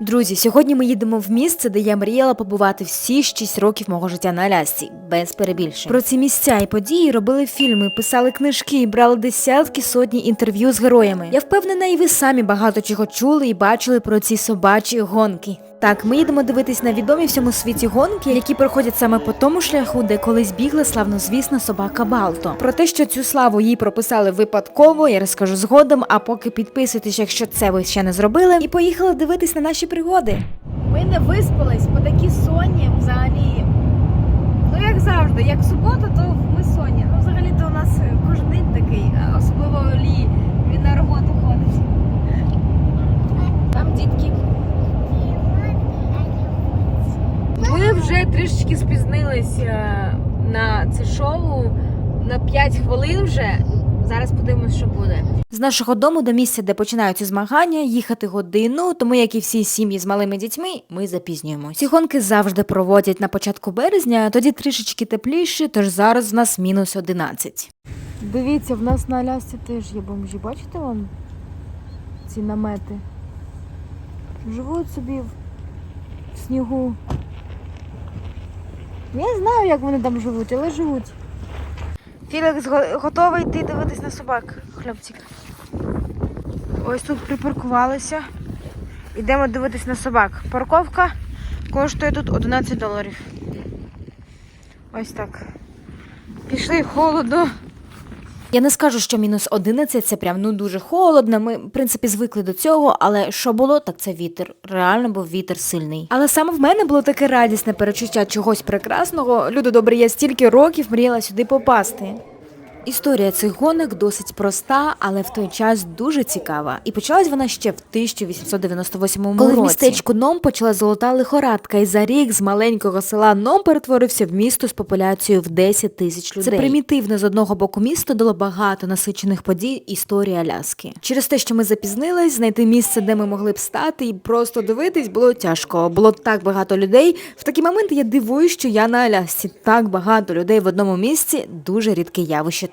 Друзі, сьогодні ми їдемо в місце, де я мріяла побувати всі 6 років мого життя на Алясці, без перебільшень. Про ці місця і події робили фільми, писали книжки, брали десятки сотні інтерв'ю з героями. Я впевнена, і ви самі багато чого чули і бачили про ці собачі гонки. Так, ми їдемо дивитись на відомі всьому світі гонки, які проходять саме по тому шляху, де колись бігла славнозвісна собака Балто. Про те, що цю славу їй прописали випадково, я розкажу згодом. А поки підписуйтесь, якщо це ви ще не зробили, і поїхали дивитись на наші пригоди. Ми не виспались, по такі сонні взагалі. Ну як завжди, як субота, то ми сонні. Ну взагалі то у нас кожен день такий, а особливо Олі, він на роботу ходить. Там дітки. Ми вже трішечки спізнились е, на це шоу на 5 хвилин вже. Зараз подивимось, що буде. З нашого дому до місця, де починаються змагання, їхати годину, тому як і всі сім'ї з малими дітьми, ми запізнюємося. Ці гонки завжди проводять на початку березня, тоді трішечки тепліше, тож зараз в нас мінус 11. Дивіться, в нас на Алясці теж є бомжі. Бачите вон ці намети? Живуть собі в снігу. Я знаю, як вони там живуть, але живуть. Філікс готовий йти дивитись на собак, хлопчик. Ось тут припаркувалися. Йдемо дивитись на собак. Парковка коштує тут 11 доларів. Ось так. Пішли холодно. Я не скажу, що мінус 11 це прям ну дуже холодно. Ми, в принципі, звикли до цього, але що було, так це вітер. Реально був вітер сильний. Але саме в мене було таке радісне перечуття чогось прекрасного. Люди добрі, я стільки років мріяла сюди попасти. Історія цих гонок досить проста, але в той час дуже цікава. І почалась вона ще в 1898 році. Коли в містечку Ном почала золота лихорадка, і за рік з маленького села Ном перетворився в місто з популяцією в 10 тисяч людей. Це примітивне з одного боку місто дало багато насичених подій історії Аляски. Через те, що ми запізнились, знайти місце, де ми могли б стати, і просто дивитись було тяжко. Було так багато людей. В такі моменти я дивуюсь, що я на Алясці. Так багато людей в одному місці дуже рідке явище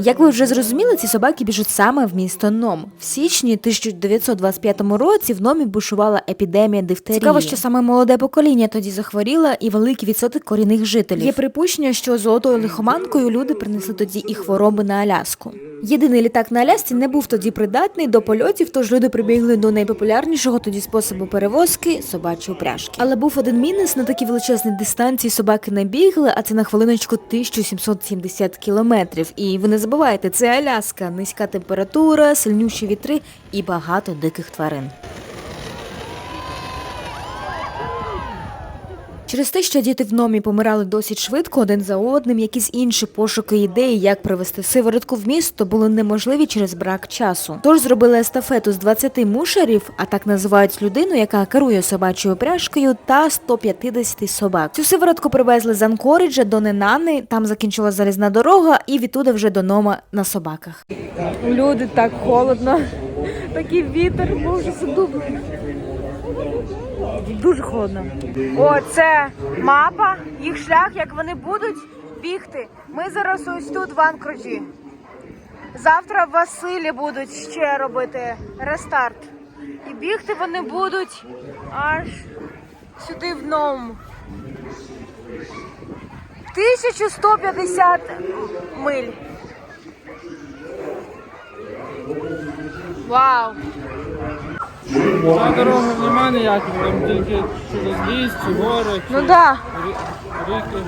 Як ви вже зрозуміли, ці собаки біжуть саме в місто Ном. В січні 1925 році в Номі бушувала епідемія дифтерії. Цікаво, що саме молоде покоління тоді захворіло і великий відсоток корінних жителів. Є припущення, що золотою лихоманкою люди принесли тоді і хвороби на Аляску. Єдиний літак на Алясці не був тоді придатний до польотів, тож люди прибігли до найпопулярнішого тоді способу перевозки собачої упряжки. Але був один мінус на такій величезній дистанції собаки не бігли, а це на хвилиночку 1770 кілометрів. І ви не забувайте, це Аляска, низька температура, сильнющі вітри і багато диких тварин. Через те, що діти в номі помирали досить швидко один за одним, якісь інші пошуки ідеї, як привезти сиворотку в місто, були неможливі через брак часу. Тож зробили естафету з 20 мушерів, а так називають людину, яка керує собачою пряжкою, та 150 собак. Цю сиворотку привезли з Анкоріджа до Ненани, там закінчила залізна дорога, і відтуди вже до Нома на собаках. Люди так холодно. Такий вітер, боже, задубно. Дуже холодно. О, це мапа, їх шлях, як вони будуть бігти. Ми зараз ось тут в Анкроджі. Завтра в Василі будуть ще робити рестарт. І бігти вони будуть аж сюди в Ном. 1150 миль. Вау! Ця дорога немає ніяких, там тільки через ліс, чи гори, чи Ну да, рі- ріки.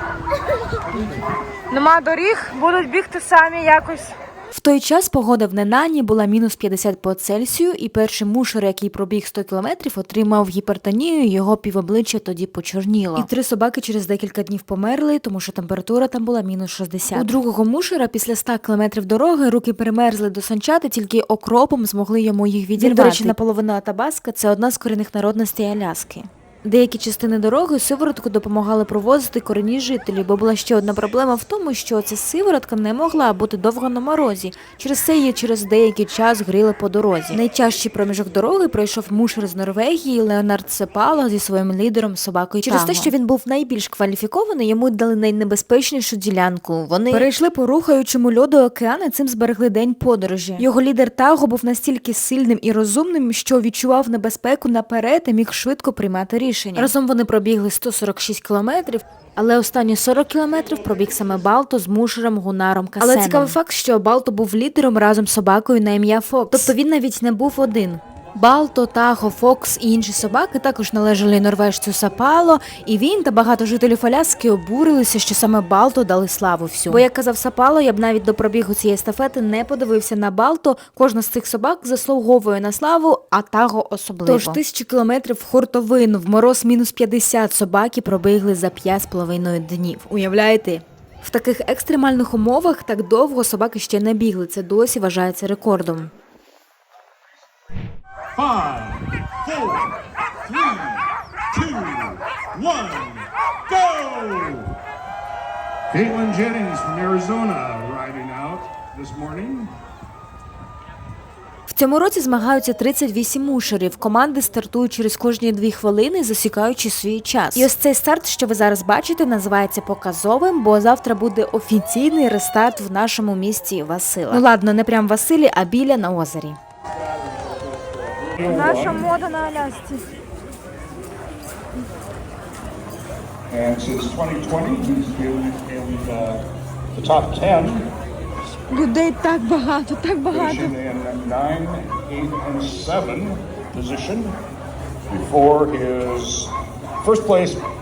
нема доріг, будуть бігти самі якось. В той час погода в Ненані була мінус 50 по Цельсію, і перший мушер, який пробіг 100 кілометрів, отримав гіпертонію, його півобличчя тоді почорніло. І три собаки через декілька днів померли, тому що температура там була мінус 60. У другого мушера після 100 кілометрів дороги руки перемерзли до санчати, тільки окропом змогли йому їх відірвати. Він, до речі, наполовину Атабаска – це одна з корінних народностей Аляски. Деякі частини дороги сиворотку допомагали провозити корінні жителі, бо була ще одна проблема в тому, що ця сиворотка не могла бути довго на морозі. Через це її через деякий час гріли по дорозі. Найтяжчий проміжок дороги пройшов мушер з Норвегії Леонард Сепало зі своїм лідером собакою. Через те, що він був найбільш кваліфікований, йому дали найнебезпечнішу ділянку. Вони перейшли по рухаючому льоду океану, і цим зберегли день подорожі. Його лідер Таго був настільки сильним і розумним, що відчував небезпеку наперед і міг швидко приймати рішення. Разом вони пробігли 146 кілометрів. Але останні 40 кілометрів пробіг саме Балто з мушером Гунаром Касеном. Але цікавий факт, що Балто був лідером разом з собакою на ім'я Фокс. Тобто він навіть не був один. Балто, Тахо, Фокс і інші собаки також належали норвежцю Сапало, і він та багато жителів Аляски обурилися, що саме Балто дали славу всю. Бо як казав Сапало, я б навіть до пробігу цієї естафети не подивився на Балто. Кожна з цих собак заслуговує на славу, а Таго особливо. Тож тисячу кілометрів в в мороз мінус 50 собаки пробігли за 5,5 днів. Уявляєте? В таких екстремальних умовах так довго собаки ще не бігли. Це досі вважається рекордом. Five, four, three, two, one, go! Caitlin Jennings from Arizona riding out this morning. В цьому році змагаються 38 мушерів. Команди стартують через кожні дві хвилини, засікаючи свій час. І ось цей старт, що ви зараз бачите, називається показовим, бо завтра буде офіційний рестарт в нашому місті Васила. Ну ладно, не прям в Василі, а біля на озері. Наша мода на Алясці. And since 2020, he's been in uh, the top 10, Людей так багато, так багато. finishing in 9, 8, and 7 position before his first place finish last.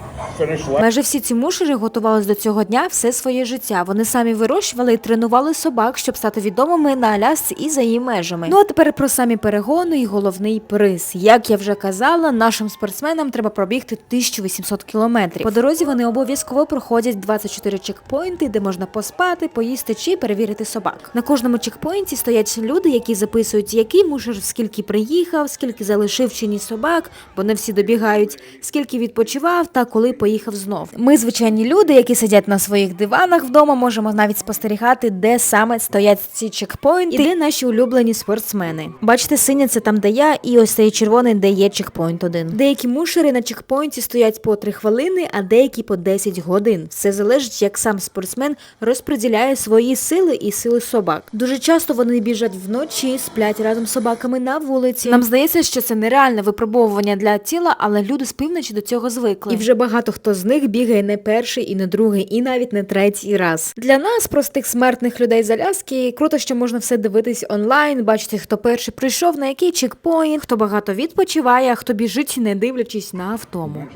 Майже всі ці мушери готувалися до цього дня все своє життя. Вони самі вирощували і тренували собак, щоб стати відомими на Алясці і за її межами. Ну а тепер про самі перегони і головний приз. Як я вже казала, нашим спортсменам треба пробігти 1800 кілометрів. По дорозі вони обов'язково проходять 24 чекпоінти, де можна поспати, поїсти чи перевірити собак. На кожному чекпоінті стоять люди, які записують, який мушер скільки приїхав, скільки залишив чи ні собак, бо не всі добігають, скільки відпочивав та коли поїхав знов. Ми, звичайні люди, які сидять на своїх диванах вдома, можемо навіть спостерігати, де саме стоять ці чекпоінти, і де наші улюблені спортсмени. Бачите, синя це там, де я, і ось цей червоний, де є чекпоінт один. Деякі мушери на чекпоінті стоять по 3 хвилини, а деякі по 10 годин. Все залежить, як сам спортсмен розподіляє свої сили і сили собак. Дуже часто вони біжать вночі, сплять разом з собаками на вулиці. Нам здається, що це нереальне випробовування для тіла, але люди з півночі до цього звикли. І вже багато хто з них бігає не перший і не другий, і навіть не третій раз. Для нас, простих смертних людей з Аляски, круто, що можна все дивитись онлайн, бачити, хто перший прийшов, на який чекпоінт, хто багато відпочиває, хто біжить, не дивлячись на автому.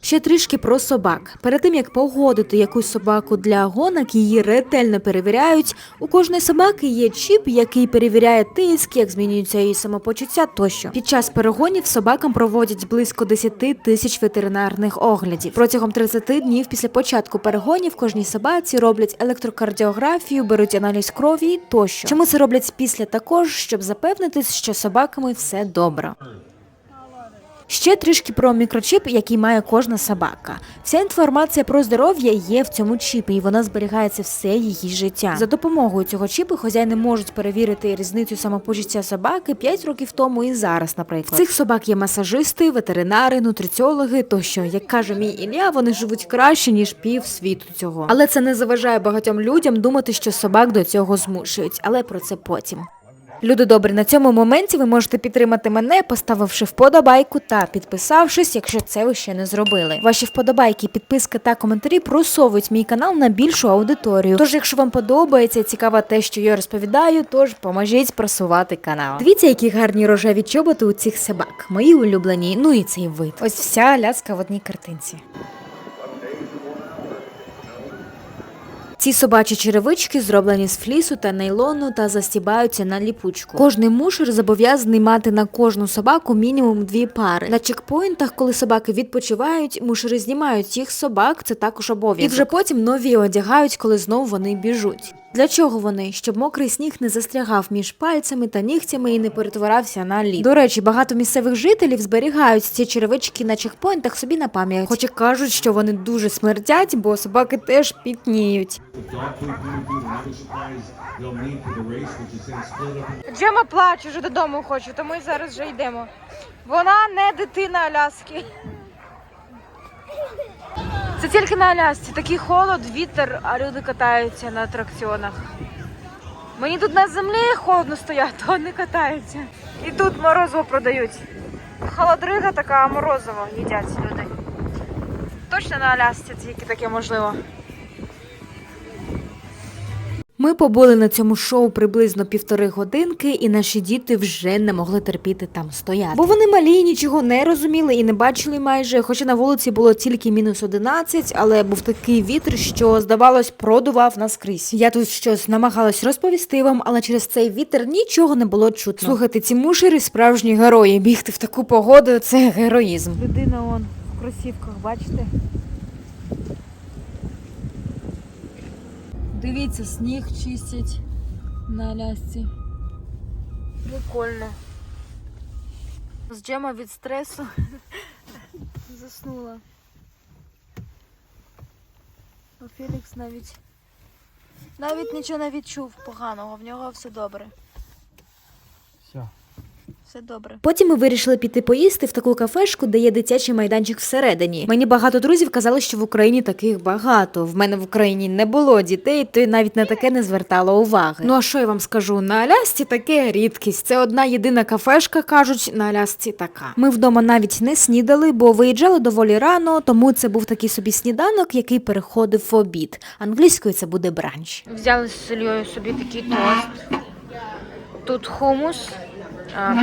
Ще трішки про собак. Перед тим як погодити якусь собаку для гонок, її ретельно перевіряють. У кожної собаки є чіп, який перевіряє тиск, як змінюється її самопочуття тощо. Під час перегонів собакам проводять близько 10 тисяч ветеринарних оглядів. Протягом 30 днів після початку перегонів кожній собаці роблять електрокардіографію, беруть аналіз крові тощо. Чому це роблять після також, щоб запевнитись, що собаками все добре. Ще трішки про мікрочіп, який має кожна собака. Вся інформація про здоров'я є в цьому чіпі, і вона зберігається все її життя. За допомогою цього чіпу хазяїни можуть перевірити різницю самопочуття собаки 5 років тому і зараз, наприклад. В Цих собак є масажисти, ветеринари, нутриціологи тощо. Як каже мій Ілля, вони живуть краще ніж пів світу цього. Але це не заважає багатьом людям думати, що собак до цього змушують. Але про це потім. Люди добрі, на цьому моменті ви можете підтримати мене, поставивши вподобайку та підписавшись, якщо це ви ще не зробили. Ваші вподобайки, підписки та коментарі просовують мій канал на більшу аудиторію. Тож, якщо вам подобається цікаво те, що я розповідаю, тож поможіть просувати канал. Дивіться, які гарні рожеві чоботи у цих собак. Мої улюблені, ну і цей вид. Ось вся ляска в одній картинці. Ці собачі черевички зроблені з флісу та нейлону та застібаються на ліпучку. Кожний мушер зобов'язаний мати на кожну собаку мінімум дві пари. На чекпоінтах, коли собаки відпочивають, мушери знімають їх собак. Це також обов'язок. І вже потім нові одягають, коли знову вони біжуть. Для чого вони? Щоб мокрий сніг не застрягав між пальцями та нігтями і не перетворався на лід. До речі, багато місцевих жителів зберігають ці черевички на чекпоінтах собі на пам'ять. Хоча кажуть, що вони дуже смердять, бо собаки теж пітніють. Джема плаче, вже додому хоче, то ми зараз вже йдемо. Вона не дитина Аляски. Це тільки на Алясці. Такий холод, вітер, а люди катаються на атракціонах. Мені тут на землі холодно стоять, то вони катаються. І тут морозиво продають. Холодрига така, а морозиво їдять люди. Точно на Алясці тільки таке можливо. Ми побули на цьому шоу приблизно півтори годинки, і наші діти вже не могли терпіти там стояти. Бо вони малі, нічого не розуміли і не бачили майже. Хоча на вулиці було тільки мінус 11, але був такий вітер, що здавалось, продував нас крізь. Я тут щось намагалась розповісти вам, але через цей вітер нічого не було чутно. Слухайте, ці мушери справжні герої. Бігти в таку погоду це героїзм. Людина он в кросівках, бачите? Дивіться, сніг чистять на Алясці. Прикольно. З Джема від стресу заснула. А Фелікс навіть навіть нічого не відчув поганого, в нього все добре. Все. Все добре. Потім ми вирішили піти поїсти в таку кафешку, де є дитячий майданчик всередині. Мені багато друзів казали, що в Україні таких багато. В мене в Україні не було дітей, то й навіть на таке не звертало уваги. Ну а що я вам скажу? На Алясці таке рідкість. Це одна єдина кафешка, кажуть, на Алясці така. Ми вдома навіть не снідали, бо виїжджали доволі рано, тому це був такий собі сніданок, який переходив в обід. Англійською це буде бранч. Взяли з Ільєю собі такий тост. Тут хумус,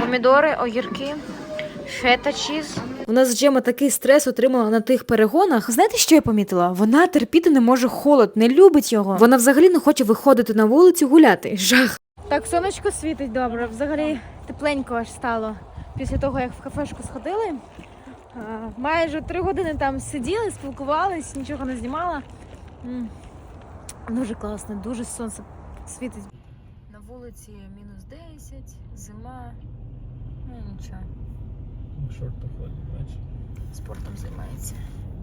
помідори, огірки, фета чіз. У нас Джема такий стрес отримала на тих перегонах. Знаєте, що я помітила? Вона терпіти не може холод, не любить його. Вона взагалі не хоче виходити на вулицю гуляти. Жах. Так, сонечко світить добре. Взагалі тепленько аж стало після того, як в кафешку сходили. А, Майже три години там сиділи, спілкувались, нічого не знімала. М, Дуже класно, дуже сонце світить. Вулиці мінус 10, зима. Ну нічого, Шорти ходять, бачиш. спортом займається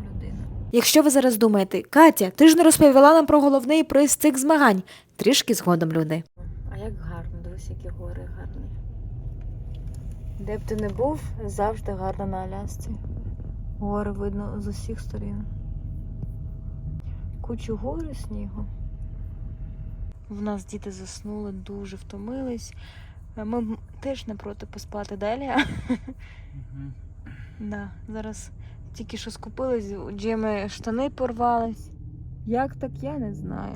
людина. Якщо ви зараз думаєте, Катя, ти ж не розповіла нам про головний приз цих змагань. Трішки згодом люди. А як гарно, дивись, які гори гарні. Де б ти не був, завжди гарно на Алясці. Гори видно з усіх сторін. Кучу гори снігу. В нас діти заснули, дуже втомились. Е, Ми теж не проти поспати далі. Да, зараз тільки що скупились, у Джеми штани порвались. Як так, я не знаю.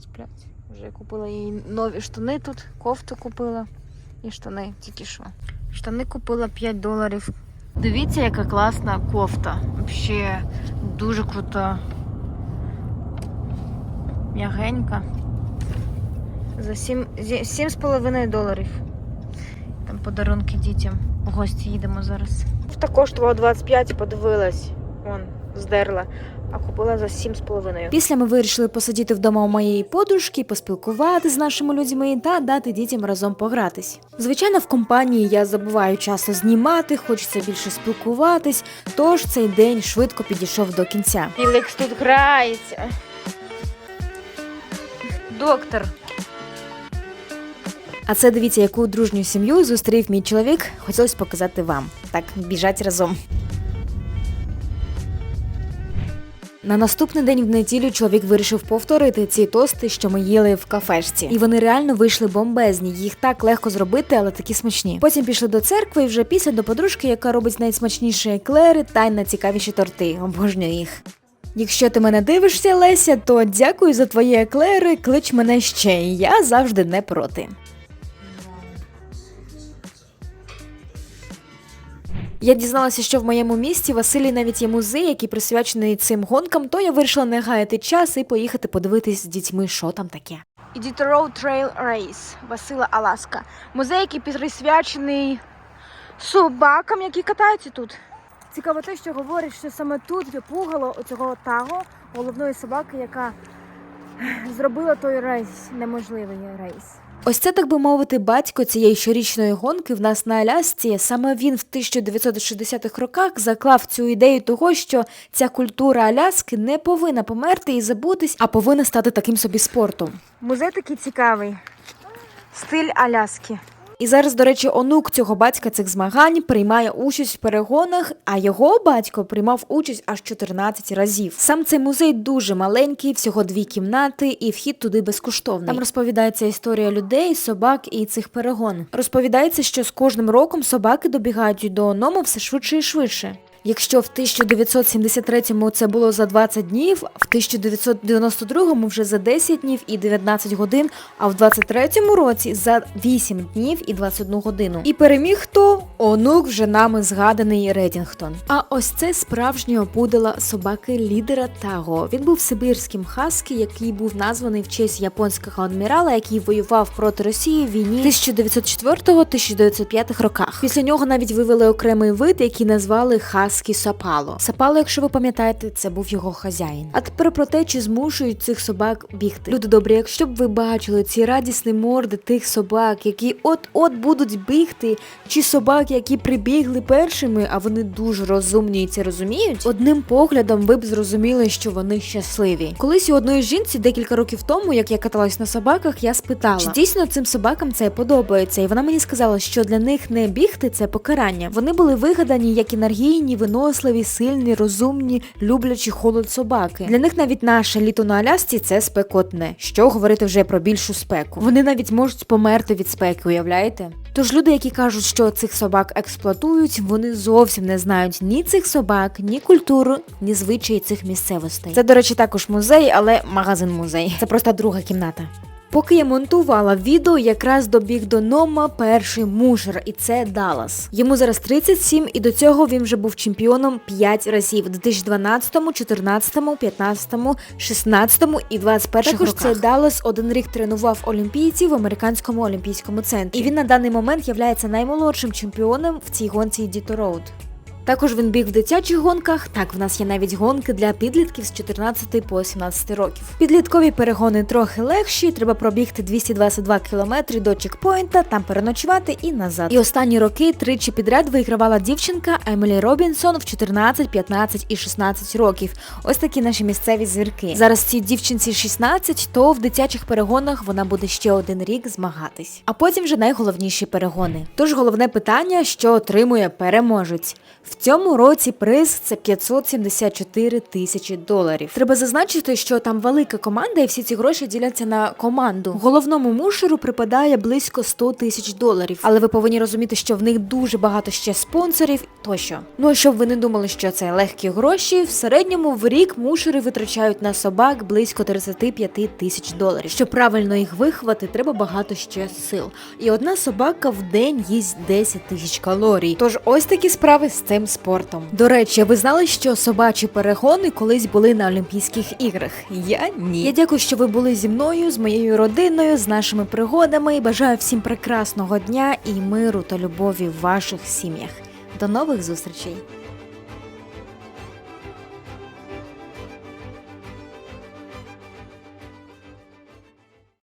Сплять. Вже купила їй нові штани тут, кофту купила і штани тільки що. Штани купила 5 доларів. Дивіться, яка класна кофта. Взагалі дуже крута. М'ягенька. За 7, 7,5 доларів. Там подарунки дітям. В гості їдемо зараз. Кофта коштувала 25 і подивилась. Вон, здерла. А купила за 7,5. Після ми вирішили посидіти вдома у моєї подружки, поспілкувати з нашими людьми та дати дітям разом погратись. Звичайно, в компанії я забуваю часто знімати, хочеться більше спілкуватись, тож цей день швидко підійшов до кінця. Філікс тут грається. Доктор. А це дивіться, яку дружню сім'ю зустрів мій чоловік. Хотілося показати вам. Так, біжать разом. На наступний день в неділю чоловік вирішив повторити ці тости, що ми їли в кафешці. І вони реально вийшли бомбезні. Їх так легко зробити, але такі смачні. Потім пішли до церкви і вже після до подружки, яка робить найсмачніші еклери та й найцікавіші торти. Обожнюю їх. Якщо ти мене дивишся, Леся, то дякую за твої еклери. Клич мене ще. Я завжди не проти. Я дізналася, що в моєму місті Василій навіть є музей, який присвячений цим гонкам, то я вирішила не гаяти час і поїхати подивитись з дітьми, що там таке. Road Trail Race Васила Аласка. Музей, який присвячений собакам, які катаються тут. Цікаво те, що говорять, що саме тут є пугало оцього таго, головної собаки, яка зробила той рейс, неможливий рейс. Ось це, так би мовити, батько цієї щорічної гонки в нас на Алясці. Саме він в 1960-х роках заклав цю ідею того, що ця культура Аляски не повинна померти і забутись, а повинна стати таким собі спортом. Музей такий цікавий. Стиль Аляски. І зараз, до речі, онук цього батька цих змагань приймає участь в перегонах, а його батько приймав участь аж 14 разів. Сам цей музей дуже маленький, всього дві кімнати, і вхід туди безкоштовний. Там розповідається історія людей, собак і цих перегон. Розповідається, що з кожним роком собаки добігають до Онома все швидше і швидше. Якщо в 1973-му це було за 20 днів, в 1992-му вже за 10 днів і 19 годин, а в 23-му році за 8 днів і 21 годину. І переміг хто? Онук вже нами згаданий Редінгтон. А ось це справжнього пудела собаки лідера Таго. Він був сибірським хаскі, який був названий в честь японського адмірала, який воював проти Росії в війні 1904-1905 роках. Після нього навіть вивели окремий вид, який назвали Хаскі Сапало. Сапало, якщо ви пам'ятаєте, це був його хазяїн. А тепер про те, чи змушують цих собак бігти. Люди добрі, якщо б ви бачили ці радісні морди тих собак, які от-от будуть бігти, чи собак, які прибігли першими, а вони дуже розумні і це розуміють, одним поглядом ви б зрозуміли, що вони щасливі. Колись у одної жінці декілька років тому, як я каталась на собаках, я спитала, чи дійсно цим собакам це подобається, і вона мені сказала, що для них не бігти це покарання. Вони були вигадані як енергійні, виносливі, сильні, розумні, люблячі холод собаки. Для них навіть наше літо на Алясці це спекотне. Що говорити вже про більшу спеку. Вони навіть можуть померти від спеки, уявляєте? Тож люди, які кажуть, що цих собак експлуатують, вони зовсім не знають ні цих собак, ні культуру, ні звичаї цих місцевостей. Це, до речі, також музей, але магазин музей. Це просто друга кімната. Поки я монтувала відео, якраз добіг до Нома перший мушер, і це Даллас. Йому зараз 37, і до цього він вже був чемпіоном 5 разів у 2012, 2014, 15, 16 і 21 Також роках. цей Даллас один рік тренував олімпійців в американському олімпійському центрі. І він на даний момент є наймолодшим чемпіоном в цій гонці Діто Роуд. Також він біг в дитячих гонках. Так, в нас є навіть гонки для підлітків з 14 по 17 років. Підліткові перегони трохи легші. Треба пробігти 222 кілометри до чекпоінта, там переночувати і назад. І останні роки тричі підряд вигравала дівчинка Емілі Робінсон в 14, 15 і 16 років. Ось такі наші місцеві зірки. Зараз цій дівчинці 16, то в дитячих перегонах вона буде ще один рік змагатись. А потім вже найголовніші перегони. Тож головне питання, що отримує переможець. В цьому році приз це 574 тисячі доларів. Треба зазначити, що там велика команда, і всі ці гроші діляться на команду. Головному мушеру припадає близько 100 тисяч доларів. Але ви повинні розуміти, що в них дуже багато ще спонсорів тощо. Ну а щоб ви не думали, що це легкі гроші, в середньому в рік мушери витрачають на собак близько 35 тисяч доларів. Щоб правильно їх виховати, треба багато ще сил. І одна собака в день їсть 10 тисяч калорій. Тож ось такі справи з цим спортом. До речі, ви знали, що собачі перегони колись були на Олімпійських іграх? Я ні. Я дякую, що ви були зі мною, з моєю родиною, з нашими пригодами. і Бажаю всім прекрасного дня і миру та любові в ваших сім'ях. До нових зустрічей!